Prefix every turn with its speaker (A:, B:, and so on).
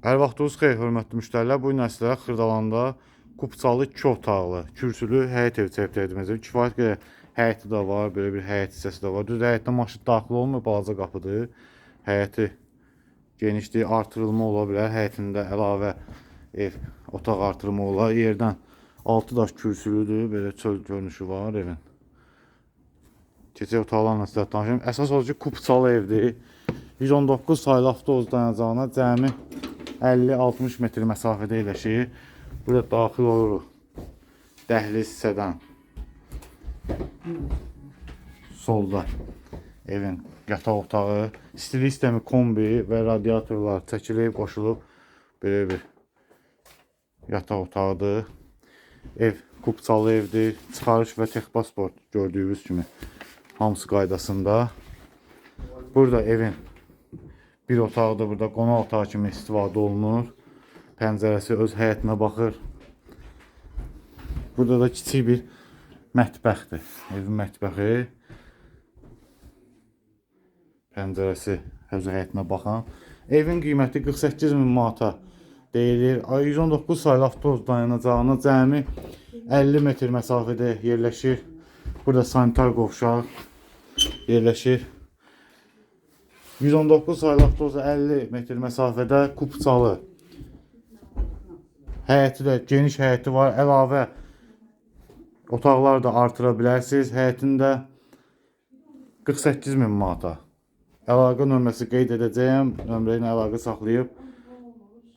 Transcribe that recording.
A: Hər vaxtınız xeyir, hörmətli müştərilər. Bu gün sizlərə Xırdalanda kupçalı 2 otaqlı, kürsülü həyət evi təqdim edəcəm. Kifayət qədər həyəti də var, belə bir həyət hissəsi də var. Düz həyətdə maşın daxil olmur, balaca qapıdır. Həyəti genişliyi artırılma ola bilər. Həyətində əlavə ev, otaq artırma olar. Yerdən 6 daş kürsülüdür, belə çöl görünüşü var evin. Keçək otaqlarla sizə tanışım. Əsas odur ki, kupçalı evdir. 119 saylı avtobus dayanacağına cəmi 50-60 metr məsafədə yerləşir. Burada daxil oluruq. Dəhliz hissədən. Solda evin yataq otağı, istilik kombi və radiatorlar çəkilib, qoşulub belə bir yataq otağıdır. Ev kupçalı evdir. Çıxarış və texpasport gördüyünüz kimi hamısı qaydasında. Burada evin bir otaqda burada qonaq otağı kimi istifadə olunur. Pəncərəsi öz həyətinə baxır. Burada da kiçik bir mətbəxdir. Evin mətbəxi. Pəncərəsi öz həyətinə baxan. Evin qiyməti 48 min manata deyilir. Ay 119 saylı avtobus dayanacağına cəmi 50 metr məsafədə yerləşir. Burada sanitar qovşaq yerləşir. 119 saylı avtobus 50 metr məsafədə kupçalı. Həyəti də geniş həyəti var. Əlavə otaqlar da artıra bilərsiniz. Həyətində 48 min manata. Əlaqə nömrəsi qeyd edəcəyəm. Nömrə ilə əlaqə saxlayıb